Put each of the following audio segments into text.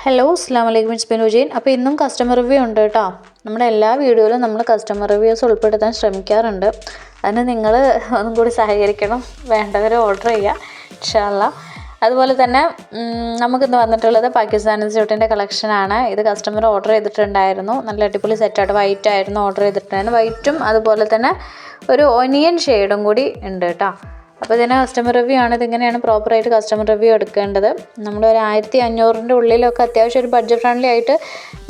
Hello അസ്സാം വലൈക്കും it's ബിനുജീൻ അപ്പോൾ ഇന്നും കസ്റ്റമർ റിവ്യൂ ഉണ്ട് കേട്ടോ. നമ്മുടെ എല്ലാ വീഡിയോയിലും നമ്മൾ കസ്റ്റമർ റിവ്യൂസ് ഉൾപ്പെടുത്താൻ ശ്രമിക്കാറുണ്ട്. അതിന് നിങ്ങൾ ഒന്നും കൂടി സഹകരിക്കണം. വേണ്ടവർ ഓർഡർ ചെയ്യുക ഇൻഷാല്ല അതുപോലെ തന്നെ നമുക്കിന്ന് വന്നിട്ടുള്ളത് പാകിസ്ഥാനി സ്യൂട്ടിന്റെ കളക്ഷനാണ് ഇത് കസ്റ്റമർ ഓർഡർ ചെയ്തിട്ടുണ്ടായിരുന്നു. നല്ല അടിപൊളി സെറ്റായിട്ട് വൈറ്റ് ആയിരുന്നു ഓർഡർ ചെയ്തിട്ടുണ്ടായിരുന്നു വൈറ്റും അതുപോലെ തന്നെ ഒരു ഒനിയൻ ഷെയ്ഡും കൂടി ഉണ്ട് കേട്ടോ. അപ്പോൾ ഇതിന് കസ്റ്റമർ റിവ്യൂ ആണ്. ഇതിങ്ങനെയാണ് പ്രോപ്പറായിട്ട് കസ്റ്റമർ റിവ്യൂ എടുക്കേണ്ടത്. നമ്മൾ ഒരു ആയിരത്തി അഞ്ഞൂറിന്റെ ഉള്ളിലൊക്കെ അത്യാവശ്യം ഒരു ബഡ്ജറ്റ് ഫ്രണ്ട്ലി ആയിട്ട്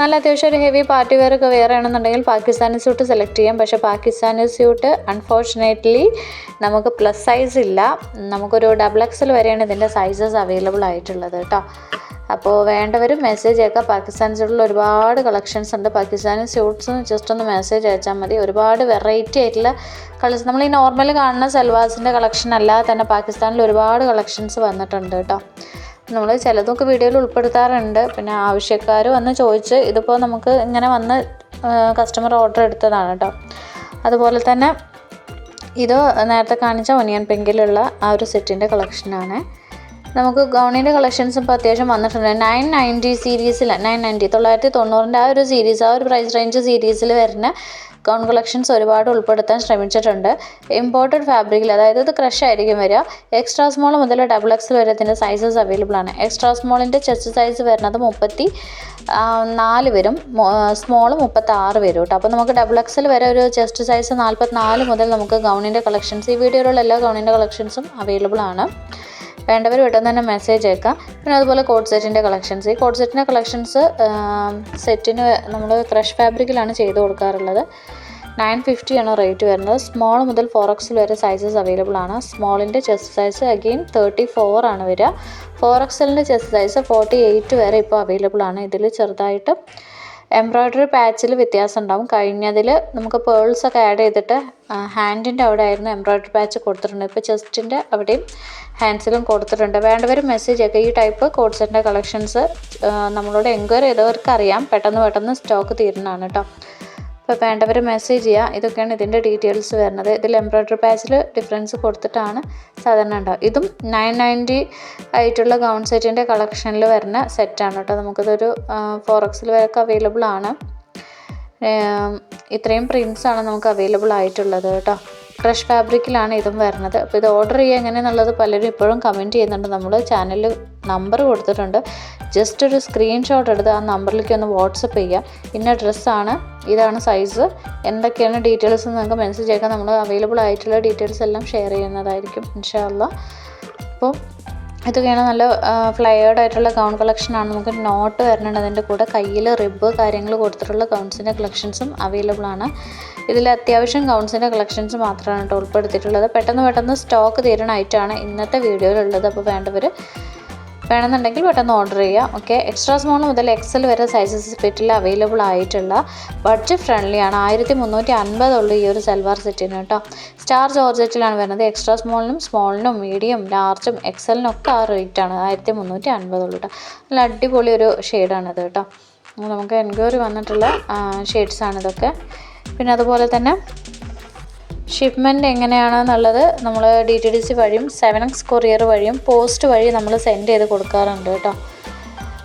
നല്ല അത്യാവശ്യം ഒരു ഹെവി പാർട്ടി വെയർ ഒക്കെ വേറെ ആണെന്നുണ്ടെങ്കിൽ പാകിസ്ഥാനി സ്യൂട്ട് സെലക്ട് ചെയ്യാം. പക്ഷേ പാകിസ്ഥാനി സ്യൂട്ട് അൺഫോർച്ചുനേറ്റ്ലി നമുക്ക് പ്ലസ് സൈസ് ഇല്ല. നമുക്കൊരു ഡബിൾ എക്സൽ വരെയാണ് ഇതിന്റെ സൈസസ് അവൈലബിൾ ആയിട്ടുള്ളത് കേട്ടോ അപ്പോൾ വേണ്ടവരും മെസ്സേജ് അയക്കുക പാകിസ്ഥാൻ സൈഡിൽ ഒരുപാട് കളക്ഷൻസ് ഉണ്ട്. പാകിസ്ഥാനി സ്യൂട്ട്സ് ജസ്റ്റ് ഒന്ന് മെസ്സേജ് അയച്ചാൽ മതി. ഒരുപാട് വെറൈറ്റി ആയിട്ടുള്ള കളക്ഷൻ നമ്മൾ ഈ നോർമൽ കാണുന്ന സൽവാസിന്റെ കളക്ഷൻ അല്ലാതെ തന്നെ പാകിസ്ഥാനിൽ ഒരുപാട് കളക്ഷൻസ് വന്നിട്ടുണ്ട് കേട്ടോ. നമ്മൾ ചിലതൊക്കെ വീഡിയോയിൽ ഉൾപ്പെടുത്താറുണ്ട്. പിന്നെ ആവശ്യക്കാർ വന്ന് ചോദിച്ച് ഇതിപ്പോൾ നമുക്ക് ഇങ്ങനെ വന്ന് കസ്റ്റമർ ഓർഡർ എടുത്തതാണ് കേട്ടോ. അതുപോലെ തന്നെ ഇത് നേരത്തെ കാണിച്ച ഒനിയൻ പെങ്കിലുള്ള ആ ഒരു സെറ്റിന്റെ കളക്ഷനാണ് നമുക്ക് ഗൗണിന്റെ കളക്ഷൻസ് ഇപ്പോൾ അത്യാവശ്യം വന്നിട്ടുണ്ട്. നയൻ നയന്റി സീരീസിൽ നയൻ നയന്റി തൊള്ളായിരത്തി തൊണ്ണൂറിന്റെ ആ ഒരു സീരീസ് ആ ഒരു പ്രൈസ് റേഞ്ച് സീരീസിൽ വരുന്ന ഗൗൺ കളക്ഷൻസ് ഒരുപാട് ഉൾപ്പെടുത്താൻ ശ്രമിച്ചിട്ടുണ്ട്. ഇമ്പോർട്ടഡ് ഫാബ്രിക്കിൽ അതായത് ഇത് ക്രഷ് ആയിരിക്കും വരിക. എക്സ്ട്രാ സ്മോൾ മുതൽ ഡബിൾ എക്സ് വരെ ഇതിന്റെ സൈസസ് അവൈലബിൾ ആണ്. എക്സ്ട്രാ സ്മോളിന്റെ ചെസ്റ്റ് സൈസ് വരുന്നത് മുപ്പത്തി നാല് വരും. സ്മോൾ മുപ്പത്തി ആറ് വരും കേട്ടോ. അപ്പോൾ നമുക്ക് ഡബിൾ എക്സിൽ വരെ ഒരു ചെസ്റ്റ് സൈസ് നാൽപ്പത്തി നാല് മുതൽ നമുക്ക് ഗൗണിന്റെ കളക്ഷൻസ് ഈ വീഡിയോയിലുള്ള എല്ലാ ഗൗണിന്റെ കളക്ഷൻസും അവൈലബിൾ ആണ്. വേണ്ടവർ പെട്ടെന്ന് തന്നെ മെസ്സേജ് അയക്കാം. പിന്നെ അതുപോലെ കോഡ് സെറ്റിന്റെ കളക്ഷൻസ് ഈ കോഡ് സെറ്റിന്റെ കളക്ഷൻസ് സെറ്റിന് നമ്മൾ ക്രഷ് ഫാബ്രിക്കിലാണ് ചെയ്ത് കൊടുക്കാറുള്ളത്. നയൻ ഫിഫ്റ്റിയാണ് റേറ്റ് വരുന്നത്. സ്മോൾ മുതൽ ഫോർ എക്സിൽ വരെ സൈസസ് അവൈലബിൾ ആണ്. സ്മോളിന്റെ chest size again thirty four ആണ് വരിക. ഫോർ എക്സലിന്റെ ചെസ്റ്റ് സൈസ് ഫോർട്ടി എയ്റ്റ് വരെ ഇപ്പോൾ അവൈലബിൾ ആണ്. ഇതിൽ ചെറുതായിട്ട് എംബ്രോയ്ഡറി പാച്ചിൽ വ്യത്യാസം ഉണ്ടാവും കഴിഞ്ഞതിൽ നമുക്ക് പേൾസ് ഒക്കെ ആഡ് ചെയ്തിട്ട് ഹാൻഡിന്റെ അവിടെ ആയിരുന്നു എംബ്രോയ്ഡറി പാച്ച് കൊടുത്തിട്ടുണ്ട് ഇപ്പോൾ ചെസ്റ്റിന്റെ അവിടെയും ഹാൻഡ്സിലും കൊടുത്തിട്ടുണ്ട്. വേണ്ടവർ മെസ്സേജ് ഒക്കെ ഈ ടൈപ്പ് കോഡ്സിന്റെ കളക്ഷൻസ് നമ്മളോട് എൻക്വയറി ചെയ്തവർക്ക് അറിയാം പെട്ടെന്ന് പെട്ടെന്ന് സ്റ്റോക്ക് തീരുന്നതാണ് കേട്ടോ അപ്പോൾ വേണ്ടവർ മെസ്സേജ് ചെയ്യുക ഇതൊക്കെയാണ് ഇതിന്റെ ഡീറ്റെയിൽസ് വരുന്നത്. ഇതിൽ എംബ്രോയ്ഡറി പാച്ചിൽ ഡിഫറൻസ് കൊടുത്തിട്ടാണ് സാധാരണ ഉണ്ടാവും ഇതും നയൻ നയന്റി ആയിട്ടുള്ള ഗൗൺ സെറ്റിന്റെ കളക്ഷനിൽ വരുന്ന സെറ്റാണ് കേട്ടോ. നമുക്കിതൊരു ഫോറക്സിൽ വരെയൊക്കെ അവൈലബിൾ ആണ്. ഇത്രയും പ്രിൻസാണ് നമുക്ക് അവൈലബിൾ ആയിട്ടുള്ളത് കേട്ടോ. ക്രഷ് ഫാബ്രിക്കിലാണ് ഇതും വരുന്നത്. അപ്പോൾ ഇത് ഓർഡർ ചെയ്യുക എങ്ങനെയെന്നുള്ളത് പലരും ഇപ്പോഴും കമന്റ് ചെയ്യുന്നുണ്ട്. നമ്മൾ ചാനലിൽ നമ്പർ കൊടുത്തിട്ടുണ്ട്. ജസ്റ്റ് ഒരു സ്ക്രീൻഷോട്ട് എടുത്ത് ആ നമ്പറിലേക്ക് ഒന്ന് വാട്സപ്പ് ചെയ്യുക ഇന്ന ഡ്രസ്സാണ് ഇതാണ് സൈസ് എന്തൊക്കെയാണ് ഡീറ്റെയിൽസ് നിങ്ങൾക്ക് മെസ്സേജ് അയക്കാം. നമ്മൾ അവൈലബിൾ ആയിട്ടുള്ള ഡീറ്റെയിൽസ് എല്ലാം ഷെയർ ചെയ്യുന്നതായിരിക്കും ഇൻഷാല്ല അപ്പോൾ ഇതൊക്കെയാണ് നല്ല ഫ്ലയേർഡ് ആയിട്ടുള്ള ഗൗൺ കളക്ഷനാണ് നമുക്ക് നോട്ട് വരുന്നുണ്ട് അതിന്റെ കൂടെ. കയ്യിൽ റിബ് കാര്യങ്ങൾ കൊടുത്തിട്ടുള്ള ഗൗൺസിന്റെ കളക്ഷൻസും അവൈലബിൾ ആണ്. ഇതിൽ അത്യാവശ്യം ഗൗൺസിന്റെ കളക്ഷൻസ് മാത്രമാണ് കേട്ടോ ഉൾപ്പെടുത്തിയിട്ടുള്ളത്. പെട്ടെന്ന് പെട്ടെന്ന് സ്റ്റോക്ക് തീരണ ഐറ്റമാണ് ഇന്നത്തെ വീഡിയോയിലുള്ളത് അപ്പോൾ വേണ്ടവർ വേണമെന്നുണ്ടെങ്കിൽ പെട്ടെന്ന് ഓർഡർ ചെയ്യാം. ഓക്കെ എക്സ്ട്രാ സ്മോൾ മുതൽ എക്സൽ വരെ സൈസസ് ഫിറ്റിൽ അവൈലബിൾ ആയിട്ടുള്ള ബഡ്ജറ്റ് ഫ്രണ്ട്ലി ആണ്. ആയിരത്തി മുന്നൂറ്റി അൻപതുള്ളൂ ഈ ഒരു സൽവാർ സെറ്റിന് കേട്ടോ. സ്റ്റാർ ജോർജറ്റിലാണ് വരുന്നത്. എക്സ്ട്രാ സ്മോളിനും സ്മോളിനും മീഡിയം ലാർജും എക്സലിനും ഒക്കെ ആ റേറ്റ് ആണ്. ആയിരത്തി മുന്നൂറ്റി അൻപതുള്ളൂ കേട്ടോ നല്ല അടിപൊളി ഒരു ഷെയ്ഡാണിത് കേട്ടോ. നമുക്ക് എൻക്വയറി വന്നിട്ടുള്ള ഷെയ്ഡ്സാണ് ഇതൊക്കെ. പിന്നെ അതുപോലെ തന്നെ ഷിപ്മെന്റ് എങ്ങനെയാണെന്നുള്ളത് നമ്മൾ ഡി ടി ഡി സി വഴിയും സെവൻ എക്സ് കൊറിയർ വഴിയും പോസ്റ്റ് വഴി നമ്മൾ സെൻഡ് ചെയ്ത് കൊടുക്കാറുണ്ട് കേട്ടോ.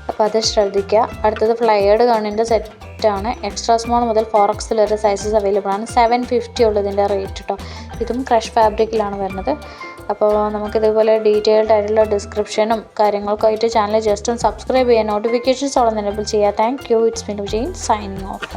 അപ്പോൾ അത് ശ്രദ്ധിക്കുക അടുത്തത് ഫ്ലയേർഡ് ഗണ്ണിന്റെ സെറ്റാണ് എക്സ്ട്രാ സ്മോൾ മുതൽ ഫോർ എക്സിൽ വരെ സൈസസ് അവൈലബിൾ ആണ്. സെവൻ ഫിഫ്റ്റി ഉള്ളതിന്റെ റേറ്റ് കേട്ടോ ഇതും ക്രഷ് ഫാബ്രിക്കിലാണ് വരുന്നത്. അപ്പോൾ നമുക്ക് ഇതുപോലെ ഡീറ്റെയിൽഡ് ആയിട്ടുള്ള ഡിസ്ക്രിപ്ഷനും കാര്യങ്ങൾക്കായിട്ട് ചാനൽ ജസ്റ്റ് ഒന്ന് സബ്സ്ക്രൈബ് ചെയ്യുക നോട്ടിഫിക്കേഷൻസ് ഓളം എനേബിൾ ചെയ്യുക. താങ്ക് യു ഇറ്റ്സ് മീൻ വിജയൻ സൈനിങ് ഓഫ്